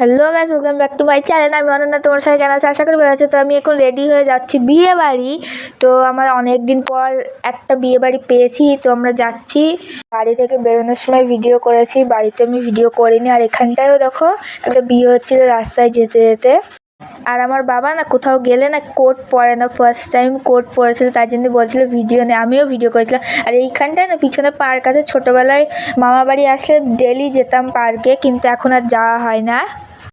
Hello guys welcome back to my channel আমি অনন্যা তোমার সাথে কেন আছি? আশা করি ভালো আছে। তো আমি এখন রেডি হয়ে যাচ্ছি বিয়ে বাড়ি তো আমার অনেক দিন পর একটা বিয়ে বাড়ি পেয়েছি। তো আমরা যাচ্ছি বাড়ি থেকে বেরোনোর সময় ভিডিও করেছি। বাড়িতে আমি ভিডিও করিনি। আর এখানটায়ও দেখো, একটা বিয়ে হচ্ছিল রাস্তায় যেতে যেতে। আর আমার বাবা না কোথাও গেলে না কোট পরে না। ফার্স্ট টাইম কোট পরেছিল তার জন্য বলছিল ভিডিও নেই আমিও ভিডিও করেছিলাম। আর এইখানটায় না পিছনে পার্ক আছে। ছোটোবেলায় মামা বাড়ি আসলে ডেলি যেতাম পার্কে কিন্তু এখন আর যাওয়া হয় না।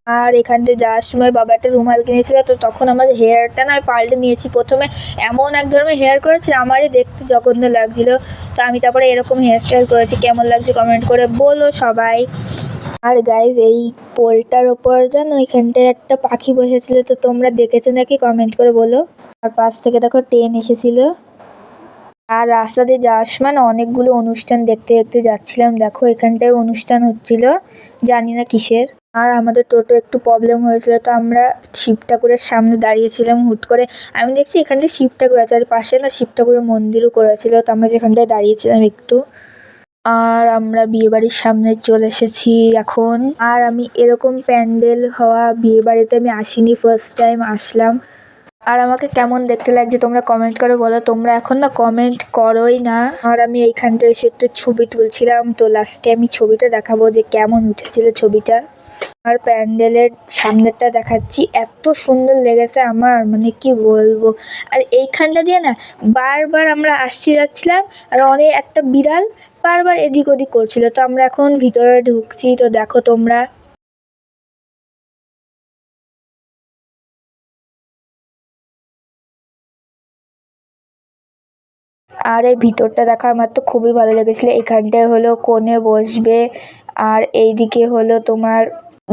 আর এখান দিয়ে যাওয়ার সময় বাবা একটা রুমাল কিনেছিল, তো তখন আমার হেয়ারটা না পাল্টে নিয়েছি। প্রথমে এমন এক ধরনের হেয়ার করেছি, আমারই দেখতে জঘন্য লাগছিল। তো আমি তারপরে এরকম হেয়ার স্টাইল করেছি, কেমন লাগছে কমেন্ট করে বলো সবাই। আর গাইজ এই পোলটার ওপর যেন এখানটায় একটা পাখি বসেছিল, তো তোমরা দেখেছ নাকি কমেন্ট করে বলো। আর পাশ থেকে দেখো ট্রেন এসেছিল। আর রাস্তা দিয়ে যাওয়ার সময় অনেকগুলো অনুষ্ঠান দেখতে দেখতে যাচ্ছিলাম। দেখো এখানটায় অনুষ্ঠান হচ্ছিল, জানি না কিসের। আর আমাদের টোটো একটু প্রবলেম হয়েছিল, তো আমরা শিব ঠাকুরের সামনে দাঁড়িয়েছিলাম হুট করে। আমি দেখছি এখানটায় শিব ঠাকুর আছে, আর পাশে না শিব ঠাকুরের মন্দিরও করেছিল তো আমরা যেখানটায় দাঁড়িয়েছিলাম একটু। আর আমরা বিয়েবাড়ির সামনে চলে এসেছি এখন। আর আমি এরকম প্যান্ডেল হওয়া বিয়েবাড়িতে আমি আসিনি ফার্স্ট টাইম আসলাম। আর আমাকে কেমন দেখতে লাগছে তোমরা কমেন্ট করে বলো। তোমরা এখন না কমেন্ট করোই না। আর আমি এইখানটা এসে একটু ছবি তুলছিলাম, তো লাস্টে আমি ছবিটা দেখাবো যে কেমন উঠেছিল ছবিটা। আর প্যান্ডেলের সামনেরটা দেখাচ্ছি। এত সুন্দর লেগেছে আমার মানে কি বলব? আর এইখানটা দিয়ে না, বারবার আমরা আসছি যাচ্ছিলাম, আর অনেক একটা বিড়াল বারবার এদিক ওদিক করছিল। তো আমরা এখন ভিতরে ঢুকছি, তো দেখো তোমরা। আর এই ভিতরটা দেখা আমার তো খুবই ভালো লেগেছিলো। এখানটায় হলো কোণে বসবে আর এইদিকে হলো তোমার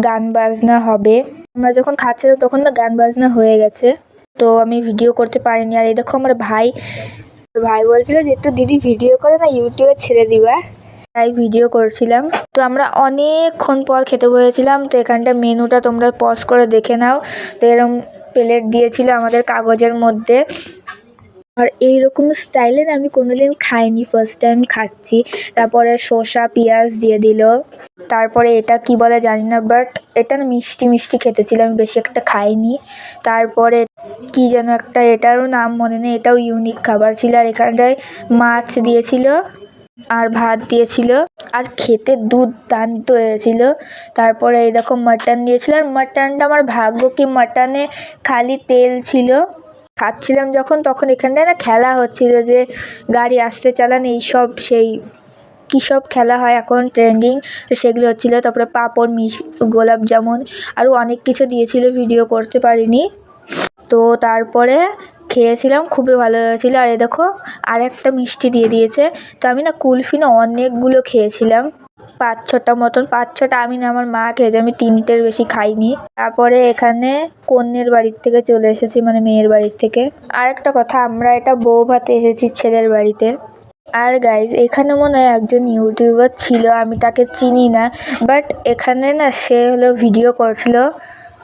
গান বাজনা হবে। আমরা যখন খাচ্ছিলাম তখন না গান বাজনা হয়ে গেছে। তো আমি ভিডিও করতে পারিনি। আর এই দেখো আমার ভাই। ভাই বলছিল যে, একটু দিদি ভিডিও করে না ইউটিউবে ছেড়ে দিবা। তাই ভিডিও করছিলাম। তো আমরা অনেকক্ষণ পর খেতে বসেছিলাম। তো এখানটা মেনুটা তোমরা পজ করে দেখে নাও। তো এরকম প্লেট দিয়েছিল আমাদের কাগজের মধ্যে। আর এইরকম স্টাইলে না আমি কোনোদিন খাইনি। ফার্স্ট টাইম খাচ্ছি। তারপরে শসা, পেঁয়াজ দিয়ে দিল। তারপরে এটা কি বলে জানি না বাট এটা না মিষ্টি মিষ্টি খেতে ছিল আমি বেশি একটা খাইনি। তারপরে কি যেন একটা, এটারও নাম মনে নেই। এটাও ইউনিক খাবার ছিল। আর এখানটায় মাছ দিয়েছিল আর ভাত দিয়েছিল। আর খেতে দুধ দুর্দান্ত হয়েছিল। তারপরে দেখো মাটন দিয়েছিল। আর মাটনটা আমার ভাগ্য কি মাটনে খালি তেল ছিল। খাচ্ছিলাম যখন, তখন এখানটায় না খেলা হচ্ছিল যে গাড়ি আসতে চালান এইসব সেই কী সব খেলা হয় এখন ট্রেন্ডিং তো সেগুলো হচ্ছিল। তারপরে পাঁপড় মিষ গোলাপ জামুন আরও অনেক কিছু দিয়েছিল ভিডিও করতে পারিনি। তো তারপরে খেয়েছিলাম, খুবই ভালো হয়েছিলো। আর এ দেখো আর একটা মিষ্টি দিয়ে দিয়েছে। তো আমি না কুলফি না অনেকগুলো খেয়েছিলাম। পাঁচ ছটা মতন পাঁচ ছটা আমি না, আমার মা খেয়েছে আমি তিনটের বেশি খাইনি। তারপরে এখানে কন্যের বাড়ির থেকে চলে এসেছি মানে মেয়ের বাড়ির থেকে। আর একটা কথা, আমরা এটা বউ ভাতে এসেছি ছেলের বাড়িতে। আর গাইজ এখানে মনে হয় একজন ইউটিউবার ছিল, আমি তাকে চিনি না বাট এখানে না সে হলো ভিডিও করছিল।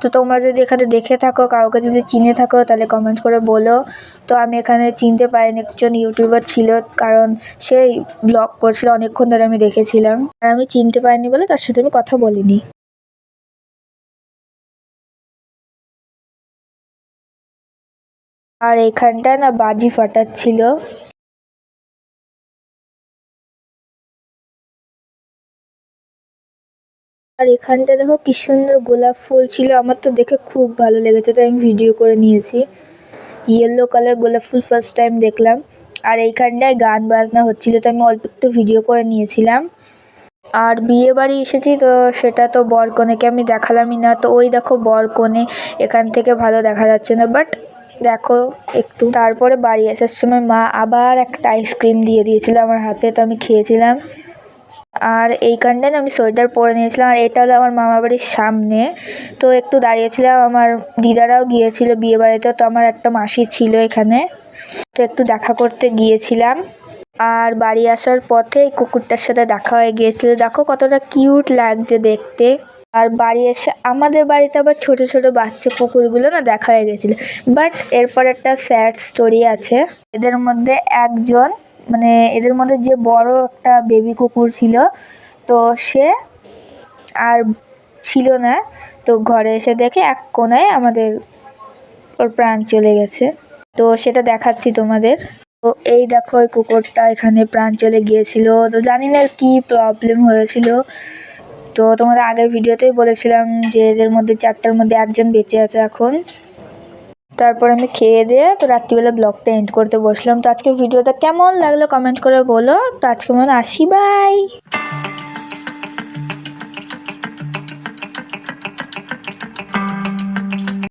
তো তোমরা যদি এখানে দেখে থাকো, কাউকে যদি চিনে থাকো, তাহলে কমেন্ট করে বলো। তো আমি এখানে চিনতে পারিনি, একজন ইউটিউবার ছিল, কারণ সেই ব্লগ করছিল, অনেকক্ষণ ধরে আমি দেখেছিলাম। আর আমি চিনতে পারিনি বলে তার সাথে আমি কথা বলিনি। আর এখানটায় না বাজি ফাটাচ্ছিল। আর এখানটা দেখো কি সুন্দর গোলাপ ফুল ছিল। আমার তো দেখে খুব ভালো লেগেছে, তাই আমি ভিডিও করে নিয়েছি। ইয়েলো কালার গোলাপ ফুল ফার্স্ট টাইম দেখলাম। আর এইখানটায় গান বাজনা হচ্ছিল তো আমি অল্প একটু ভিডিও করে নিয়েছিলাম। আর বিয়ে বাড়ি এসেছি, তো সেটা তো বর কনেকে আমি দেখালামই না। তো ওই দেখো বর কনে এখান থেকে ভালো দেখা যাচ্ছে না বাট দেখো একটু। তারপরে বাড়ি আসার সময় মা আবার একটা আইসক্রিম দিয়ে দিয়েছিল আমার হাতে, তো আমি খেয়েছিলাম। আর এই না আমি সোয়েটার পরে নিয়েছিলাম আর এটা হলো আমার মামা বাড়ির সামনে। তো একটু দাঁড়িয়েছিলাম, আমার দিদারাও গিয়েছিল বিয়ে বাড়িতে, তো আমার একটা মাসি ছিল এখানে। তো একটু দেখা করতে গিয়েছিলাম। আর বাড়ি আসার পথে এই কুকুরটার সাথে দেখা হয়ে গিয়েছিল। দেখো কতটা কিউট লাগছে দেখতে। আর বাড়ি এসে, আমাদের বাড়িতে আবার ছোট ছোট বাচ্চা কুকুরগুলো না দেখা হয়ে গেছিল বাট এরপর একটা স্যাড স্টোরি আছে। এদের মধ্যে একজন মানে এদের মধ্যে যে বড় একটা বেবি কুকুর ছিল, তো সে আর ছিল না। তো ঘরে এসে দেখে এক কোনায় আমাদের ওর প্রাণ চলে গেছে। তো সেটা দেখাচ্ছি তোমাদের। তো এই দেখো ওই কুকুরটা এখানে প্রাণ চলে গিয়েছিল। তো জানি না কি প্রবলেম হয়েছিল। তো তোমাদের আগের ভিডিওতেই বলেছিলাম যে এদের মধ্যে চারটার মধ্যে একজন বেঁচে আছে এখন। তারপর আমি খেয়ে দিয়ে তো রাত্রিবেলা ব্লগটা এন্ড করতে বসলাম। তো আজকে ভিডিওটা কেমন লাগল কমেন্ট করে বলো। তো আজকে মনে আসি বাই